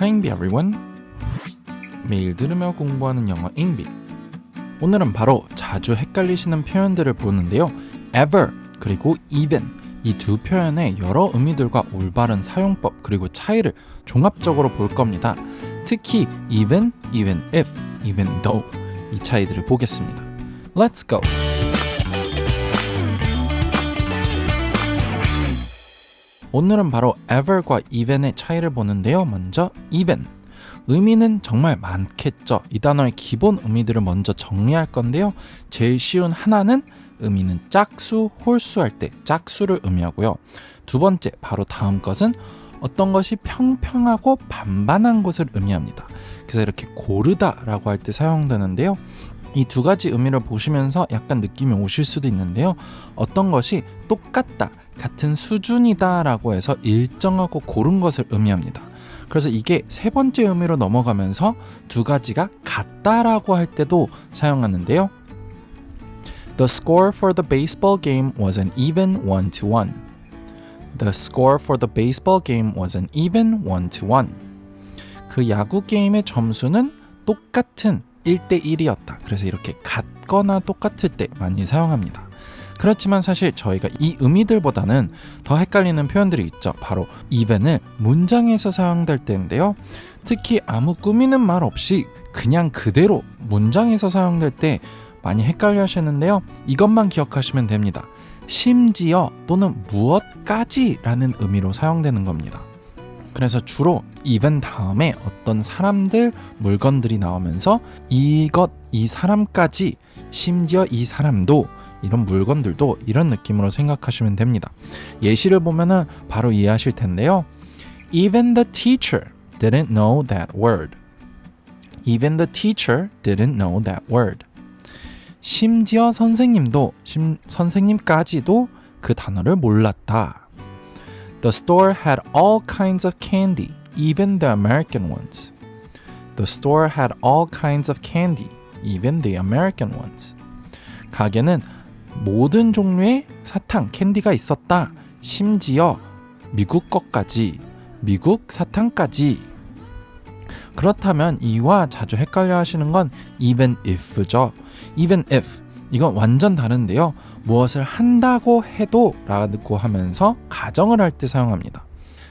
Hi everyone. 매일 들으며 공부하는 영어 잉비. 오늘은 바로 자주 헷갈리시는 표현들을 보는데요. ever 그리고 even 이 두 표현의 여러 의미들과 올바른 사용법 그리고 차이를 종합적으로 볼 겁니다. 특히 even, even if, even though 이 차이들을 보겠습니다. Let's go. 오늘은 바로 ever과 even의 차이를 보는데요. 먼저 even. 의미는 정말 많겠죠. 이 단어의 기본 의미들을 먼저 정리할 건데요. 제일 쉬운 하나는 의미는 짝수, 홀수 할 때 짝수를 의미하고요. 두 번째, 바로 다음 것은 어떤 것이 평평하고 반반한 것을 의미합니다. 그래서 이렇게 고르다라고 할 때 사용되는데요. 이 두 가지 의미를 보시면서 약간 느낌이 오실 수도 있는데요. 어떤 것이 똑같다, 같은 수준이다라고 해서 일정하고 고른 것을 의미합니다. 그래서 이게 세 번째 의미로 넘어가면서 두 가지가 같다라고 할 때도 사용하는데요. The score for the baseball game was an even 1 to 1. The score for the baseball game was an even 1 to 1. 그 야구 게임의 점수는 똑같은 1대 1이었다. 그래서 이렇게 같거나 똑같을 때 많이 사용합니다. 그렇지만 사실 저희가 이 의미들보다는 더 헷갈리는 표현들이 있죠. 바로 even을 문장에서 사용될 때인데요. 특히 아무 꾸미는 말 없이 그냥 그대로 문장에서 사용될 때 많이 헷갈려 하시는데요. 이것만 기억하시면 됩니다. 심지어 또는 무엇까지 라는 의미로 사용되는 겁니다. 그래서 주로 even 다음에 어떤 사람들, 물건들이 나오면서 이것, 이 사람까지, 심지어 이 사람도 이런 물건들도 이런 느낌으로 생각하시면 됩니다. 예시를 보면은 바로 이해하실 텐데요. Even the teacher didn't know that word. Even the teacher didn't know that word. 심지어 선생님도 심, 선생님까지도 그 단어를 몰랐다. The store had all kinds of candy, even the American ones. The store had all kinds of candy, even the American ones. 가게는 모든 종류의 사탕, 캔디가 있었다. 심지어 미국 것까지, 미국 사탕까지. 그렇다면 이와 자주 헷갈려 하시는 건 even if죠. even if. 이건 완전 다른데요. 무엇을 한다고 해도 라고 하면서 가정을 할 때 사용합니다.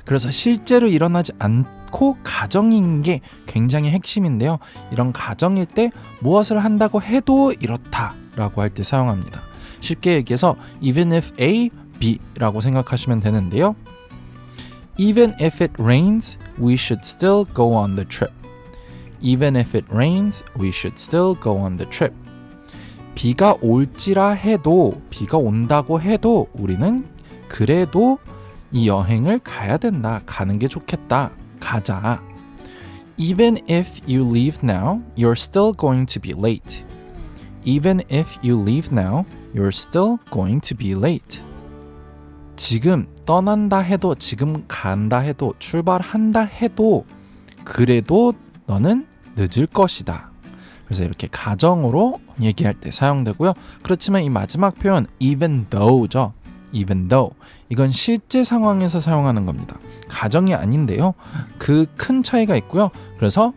그래서 실제로 일어나지 않고 가정인 게 굉장히 핵심인데요. 이런 가정일 때 무엇을 한다고 해도 이렇다 라고 할 때 사용합니다. 쉽게 얘기해서 even if A, B라고 생각하시면 되는데요. Even if it rains, we should still go on the trip. Even if it rains, we should still go on the trip. 비가 올지라 해도 비가 온다고 해도 우리는 그래도 이 여행을 가야 된다. 가는 게 좋겠다. 가자. Even if you leave now, you're still going to be late. Even if you leave now, you're still going to be late. 지금 떠난다 해도, 지금 간다 해도, 출발한다 해도, 그래도 너는 늦을 것이다. 그래서 이렇게 가정으로 얘기할 때 사용되고요. 그렇지만 이 마지막 표현 even though죠. even though 이건 실제 상황에서 사용하는 겁니다. 가정이 아닌데요. 그 큰 차이가 있고요. 그래서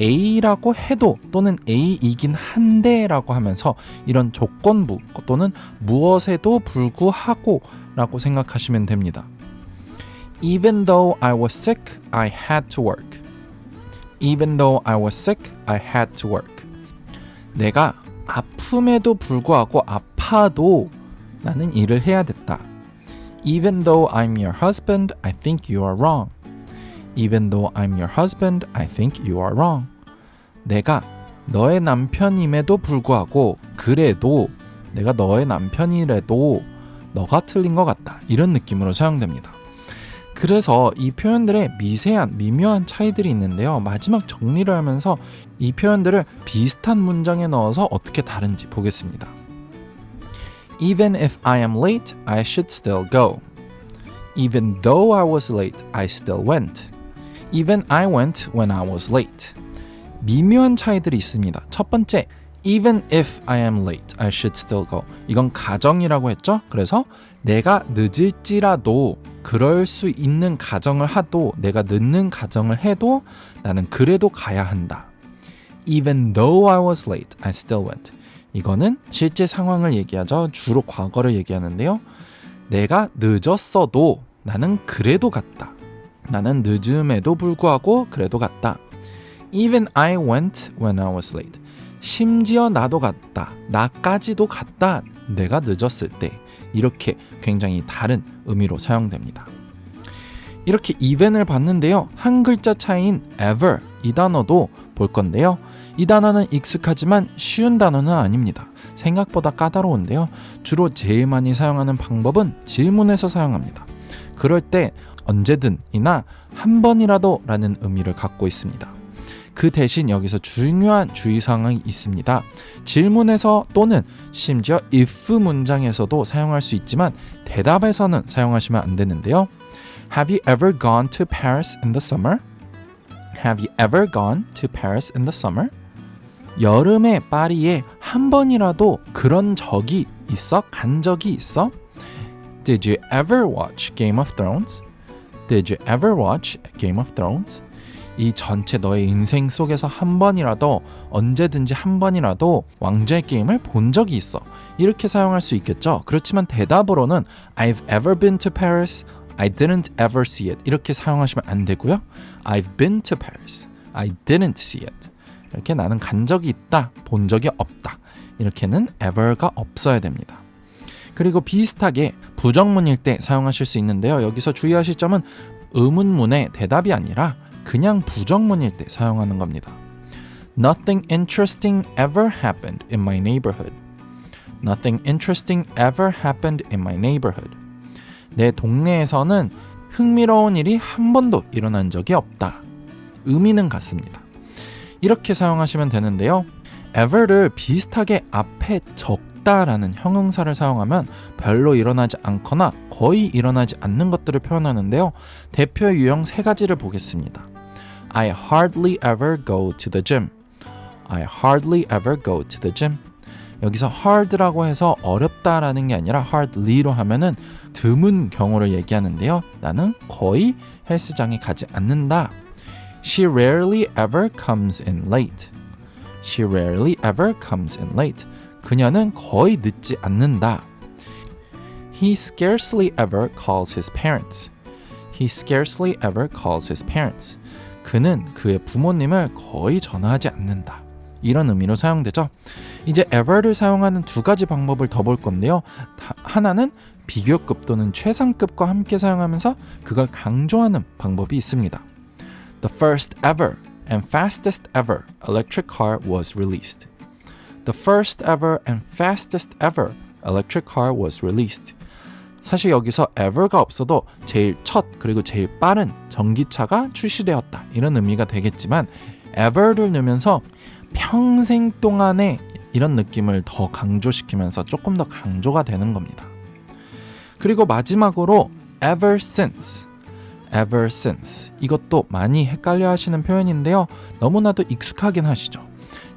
A라고 해도 또는 A이긴 한데라고 하면서 이런 조건부 또는 무엇에도 불구하고 라고 생각하시면 됩니다. Even though I was sick, I had to work. Even though I was sick, I had to work. 내가 아픔에도 불구하고 아파도 나는 일을 해야 됐다. Even though I'm your husband, I think you are wrong. Even though I'm your husband, I think you are wrong. 내가 너의 남편임에도 불구하고 그래도 내가 너의 남편이라도 너가 틀린 것 같다. 이런 느낌으로 사용됩니다. 그래서 이 표현들의 미세한 미묘한 차이들이 있는데요. 마지막 정리를 하면서 이 표현들을 비슷한 문장에 넣어서 어떻게 다른지 보겠습니다. Even if I am late, I should still go. Even though I was late, I still went. Even I went when I was late. 미묘한 차이들이 있습니다. 첫 번째, even if I am late, I should still go. 이건 가정이라고 했죠? 그래서 내가 늦을지라도 그럴 수 있는 가정을 하도 내가 늦는 가정을 해도 나는 그래도 가야 한다. Even though I was late, I still went. 이거는 실제 상황을 얘기하죠. 주로 과거를 얘기하는데요. 내가 늦었어도 나는 그래도 갔다. 나는 늦음에도 불구하고 그래도 갔다. Even I went when I was late. 심지어 나도 갔다. 나까지도 갔다. 내가 늦었을 때. 이렇게 굉장히 다른 의미로 사용됩니다. 이렇게 even을 봤는데요. 한 글자 차이인 ever 이 단어도 볼 건데요. 이 단어는 익숙하지만 쉬운 단어는 아닙니다. 생각보다 까다로운데요. 주로 제일 많이 사용하는 방법은 질문에서 사용합니다. 그럴 때 언제든이나 한 번이라도 라는 의미를 갖고 있습니다. 그 대신 여기서 중요한 주의사항이 있습니다. 질문에서 또는 심지어 if 문장에서도 사용할 수 있지만 대답에서는 사용하시면 안 되는데요. Have you ever gone to Paris in the summer? Have you ever gone to Paris in the summer? 여름에 파리에 한 번이라도 그런 적이 있어? 간 적이 있어? Did you ever watch Game of Thrones? Did you ever watch Game of Thrones? 이 전체 너의 인생 속에서 한 번이라도 언제든지 한 번이라도 왕좌의 게임을 본 적이 있어. 이렇게 사용할 수 있겠죠. 그렇지만 대답으로는 I've ever been to Paris. I didn't ever see it. 이렇게 사용하시면 안 되고요. I've been to Paris. I didn't see it. 이렇게 나는 간 적이 있다. 본 적이 없다. 이렇게는 ever가 없어야 됩니다. 그리고 비슷하게 부정문일 때 사용하실 수 있는데요. 여기서 주의하실 점은 의문문의 대답이 아니라 그냥 부정문일 때 사용하는 겁니다. Nothing interesting ever happened in my neighborhood. Nothing interesting ever happened in my neighborhood. 내 동네에서는 흥미로운 일이 한 번도 일어난 적이 없다. 의미는 같습니다. 이렇게 사용하시면 되는데요. ever를 비슷하게 앞에 적 다라는 형용사를 사용하면 별로 일어나지 않거나 거의 일어나지 않는 것들을 표현하는데요. 대표 유형 세 가지를 보겠습니다. I hardly ever go to the gym. I hardly ever go to the gym. 여기서 hard라고 해서 어렵다라는 게 아니라 hardly로 하면은 드문 경우를 얘기하는데요. 나는 거의 헬스장에 가지 않는다. She rarely ever comes in late. She rarely ever comes in late. 그녀는 거의 늦지 않는다. He scarcely ever calls his parents. He scarcely ever calls his parents. 그는 그의 부모님을 거의 전화하지 않는다. 이런 의미로 사용되죠. 이제 ever를 사용하는 두 가지 방법을 더 볼 건데요. 하나는 비교급 또는 최상급과 함께 사용하면서 그걸 강조하는 방법이 있습니다. The first ever and fastest ever electric car was released. The first ever and fastest ever electric car was released. 사실 여기서 ever가 없어도 제일 첫 그리고 제일 빠른 전기차가 출시되었다 이런 의미가 되겠지만 ever를 넣으면서 평생 동안에 이런 느낌을 더 강조시키면서 조금 더 강조가 되는 겁니다. 그리고 마지막으로 ever since ever since 이것도 많이 헷갈려 하시는 표현인데요. 너무나도 익숙하긴 하시죠.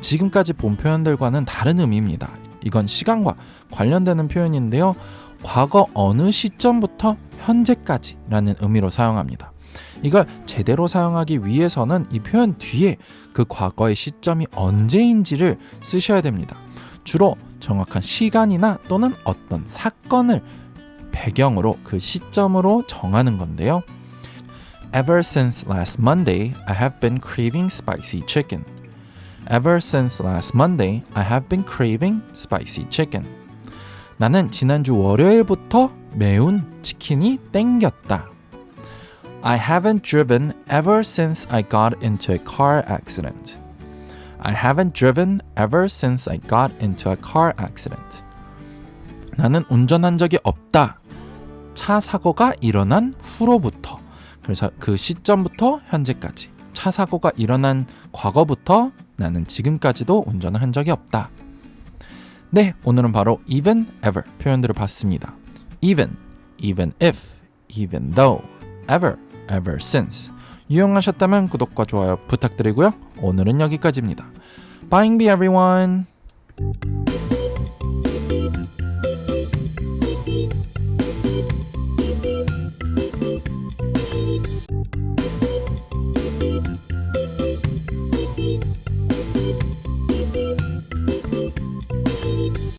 지금까지 본 표현들과는 다른 의미입니다. 이건 시간과 관련되는 표현인데요. 과거 어느 시점부터 현재까지라는 의미로 사용합니다. 이걸 제대로 사용하기 위해서는 이 표현 뒤에 그 과거의 시점이 언제인지를 쓰셔야 됩니다. 주로 정확한 시간이나 또는 어떤 사건을 배경으로 그 시점으로 정하는 건데요. Ever since last Monday, I have been craving spicy chicken. Ever since last Monday, I have been craving spicy chicken. 나는 지난주 월요일부터 매운 치킨이 땡겼다. I haven't driven ever since I got into a car accident. I haven't driven ever since I got into a car accident. 나는 운전한 적이 없다. 차 사고가 일어난 후로부터. 그래서 그 시점부터 현재까지. 차 사고가 일어난 과거부터 나는 지금까지도 운전을 한 적이 없다. 네, 오늘은 바로 even, ever 표현들을 봤습니다. even, even if, even though, ever, ever since. 유용하셨다면 구독과 좋아요 부탁드리고요. 오늘은 여기까지입니다. Bye, everyone.